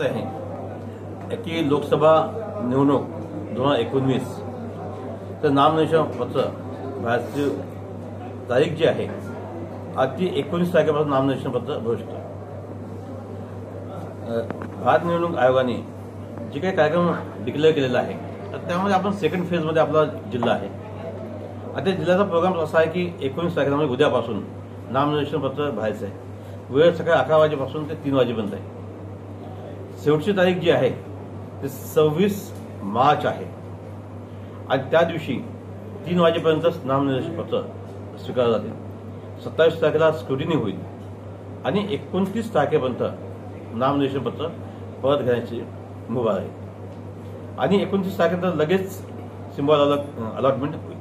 आहे की लोकसभा निवडणूक दोन हजार एकोणवीस. तर नामनिर्देशन पत्र बाहेरची तारीख जी आहे आज ती एकोणीस तारखेपासून नामनिर्देशन पत्र भरू शकतो भारत निवडणूक आयोगाने जे काही कार्यक्रम डिक्लेअर केलेला आहे तर त्यामध्ये आपण सेकंड फेजमध्ये आपला जिल्हा आहे. आता जिल्ह्याचा प्रोग्राम असा आहे की एकोणीस तारखेला म्हणजे उद्यापासून नामनिर्देशन पत्र भरायचं आहे. वेळ सकाळी अकरा वाजेपासून ते तीन वाजेपर्यंत आहे. शेवटची तारीख जी आहे ते सव्वीस मार्च आहे. आणि त्या दिवशी तीन वाजेपर्यंतच नामनिर्देश पत्र स्वीकारलं जातील सत्तावीस तारखेला स्क्रुटिनी होईल आणि एकोणतीस तारखेपर्यंत नामनिर्देशन पत्र परत घेण्याची मुभा आहे. आणि एकोणतीस तारखेनंतर लगेच सिम्बॉल अलॉ अलॉटमेंट होईल.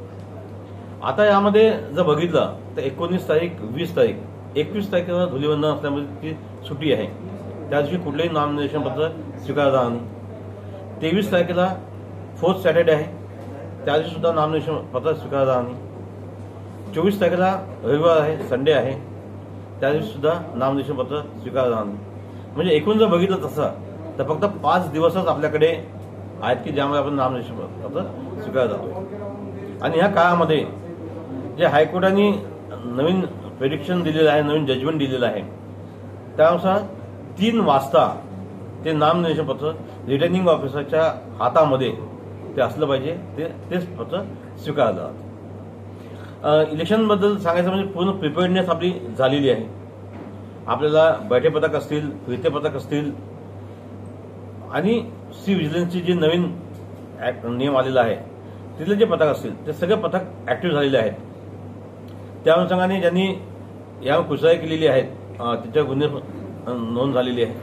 आता यामध्ये जर बघितलं तर एकोणीस तारीख वीस तारीख एकवीस तारखेला धुलीवंदन असल्यामुळे ती सुट्टी आहे. त्या दिवशी कुठलंही नॉमिनेशन पत्र स्वीकारलं जाणार नाही. तेवीस तारखेला फोर्थ सॅटर्डे आहे. त्या दिवशी सुद्धा नॉमिनेशन पत्र स्वीकारलं जाणार नाही. चोवीस तारखेला रविवार आहे संडे आहे. त्या दिवशी सुद्धा नामनिर्देशन पत्र स्वीकारलं जाणार नाही. म्हणजे एकूण जर बघितलं तसं तर फक्त पाच दिवसच आपल्याकडे आहेत की ज्यामुळे आपण नामनिर्देशन पत्र स्वीकारलं जातो आणि ह्या काळामध्ये जे हायकोर्टाने नवीन प्रेडिक्शन दिलेलं आहे नवीन जजमेंट दिलेलं आहे त्यानुसार तीन वाजता ते नामनिर्देशन पत्र रिटर्निंग ऑफिसरच्या हातामध्ये ते असलं पाहिजे ते तेच पत्र स्वीकारलं जातं. इलेक्शनबद्दल सांगायचं म्हणजे पूर्ण प्रिपेअर्डनेस आपली झालेली आहे. आपल्याला बैठे पथक असतील फिरते पथक असतील आणि सी व्हिजिलन्सची जे नवीन नियम आलेला आहे तिथले जे पथक असतील ते सगळे पथक ऍक्टिव्ह झालेले आहेत. त्या अनुषंगाने ज्यांनी या कुचराई केलेली आहेत त्यांच्या गुन्हे नोंद झालेली आहे.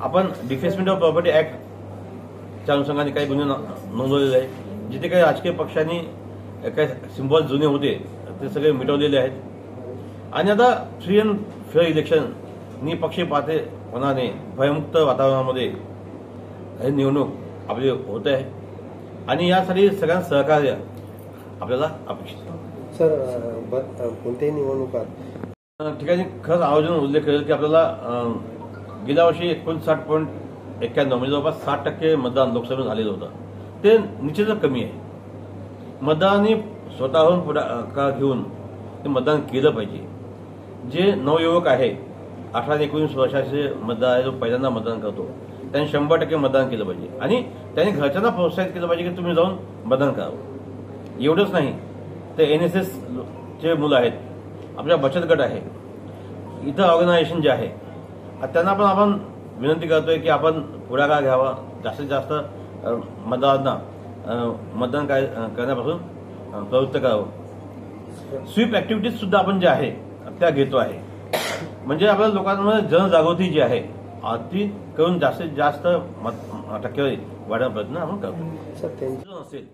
आपण डिफेसमेंट ऑफ प्रॉपर्टी ऍक्टच्या अनुषंगाने काही गुन्हे नोंदवलेले आहेत. जिथे काही राजकीय पक्षांनी काही सिम्बॉल जुने होते ते सगळे मिटवलेले आहेत. आणि आता फ्री अँड फेअर इलेक्शन निपक्षपातीपणाने भयमुक्त वातावरणामध्ये हे निवडणूक आपली होत आहे. आणि यासाठी सगळ्यांना सहकार्य आपल्याला अपेक्षित सर कोणत्याही निवडणुकात ठिकाणी खरंच आयोजन उल्लेख करेल की आपल्याला गेल्या वर्षी एकोणसाठ पॉईंट एक्क्याण्णव म्हणजे जवळपास साठ टक्के मतदान लोकसभेत झालेलं होतं. ते निश्चितच कमी आहे. मतदारांनी स्वतःहून पुढाकार घेऊन ते मतदान केलं पाहिजे. जे नवयुवक आहे अठरा ते एकोणीस वर्षाचे मतदार आहे जो पहिल्यांदा मतदान करतो त्यांनी शंभर टक्के मतदान केलं पाहिजे. आणि त्यांनी घरच्यांना प्रोत्साहित केलं पाहिजे की तुम्ही जाऊन मतदान करावं एवढंच नाही ते एन एस एस चे मुलं आहेत आपल्या बचत गट आहे. इतर ऑर्गनायझेशन जे आहे त्यांना पण आपण विनंती करतोय की आपण पुढाकार घ्यावा. जास्तीत जास्त मतदारांना मतदान काय करण्यापासून प्रवृत्त करावं. स्वीप ऍक्टिव्हिटीज सुद्धा आपण जे आहे त्या घेतो आहे. म्हणजे आपल्या लोकांमध्ये जनजागृती जी आहे ती करून जास्तीत जास्त मत टक्केवारी वाढवण्याचा प्रयत्न आपण करतो. नसेल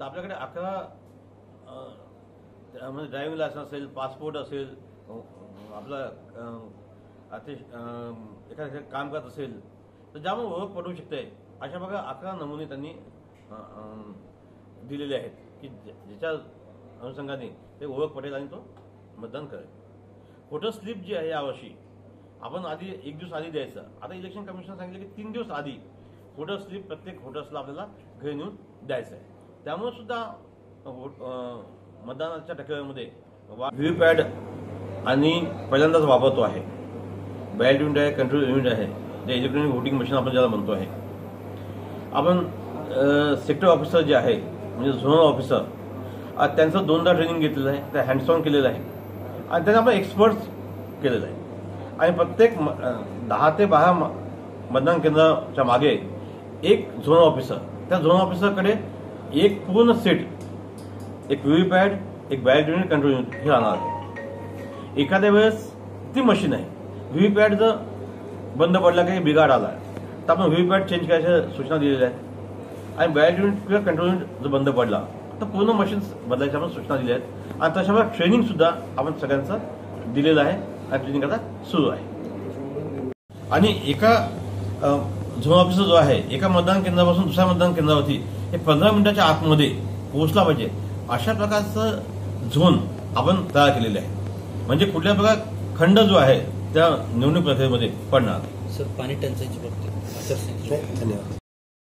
तर आपल्याकडे अकरा त्यामध्ये ड्रायव्हिंग लायसन्स असेल पासपोर्ट असेल आपला अ, अति अ, काम करत असेल तर ज्यामुळे ओळख पटवू शकते. अशा बघा अकरा नमुने त्यांनी दिलेले आहेत की ज्या- ज्याच्या अनुषंगाने ते ओळख पटेल आणि तो मतदान करेल. फोटो स्लिप जी आहे यावर्षी आपण आधी एक दिवस आधी द्यायचं. आता इलेक्शन कमिशन सांगितलं की तीन दिवस आधी फोटो स्लिप प्रत्येक फोटोसला आपल्याला घरी नेऊन द्यायचं आहे. त्यामुळे सुद्धा मतदानाच्या टक्केवारीमध्ये व्हीव्हीपॅड आणि पहिल्यांदाच वापरतो आहे. बॅलेट युनिट आहे कंट्रोल युनिट आहे जे इलेक्ट्रॉनिक व्होटिंग मशीन आपण ज्याला म्हणतो आहे. आपण सेक्टर ऑफिसर जे आहे म्हणजे झोनल ऑफिसर त्यांचं दोनदा ट्रेनिंग घेतलेलं आहे त्या हँडसॉन केलेलं आहे. आणि त्यांना आपण एक्सपर्ट्स केलेलं आहे. आणि प्रत्येक म- दहा ते बारा म- मतदान केंद्राच्या मागे एक झोनल ऑफिसर त्या झोनल ऑफिसरकडे एक पूर्ण सीट एक व्हीव्हीपॅड एक बॅलेट युनिट कंट्रोल युनिट हे राहणार. आहे एखाद्या वेळेस ती मशीन आहे. व्हीव्हीपॅड जर बंद पडला काही बिघाड आला. तर आपण व्हीव्हीपॅड चेंज करायच्या सूचना दिलेल्या आहेत. आणि बॅलेट युनिट किंवा कंट्रोल युनिट जर बंद पडला तर पूर्ण मशीन बदलायच्या आपण सूचना दिल्या आहेत. आणि तशामुळे ट्रेनिंग सुद्धा आपण सगळ्यांचं दिलेलं आहे आणि ट्रेनिंग आता सुरू आहे. आणि एका झोन ऑफिसर जो आहे एका मतदान केंद्रापासून दुसऱ्या मतदान केंद्रावरती हे पंधरा मिनिटाच्या आतमध्ये पोहोचला पाहिजे. अशा प्रकारचं झोन आपण तयार केलेलं आहे. म्हणजे कुठल्या प्रकार खंड जो आहे त्या निवडणूक प्रक्रियेमध्ये पडणार. सर पाणी टंचाईच्या बाबतीत नाही, धन्यवाद.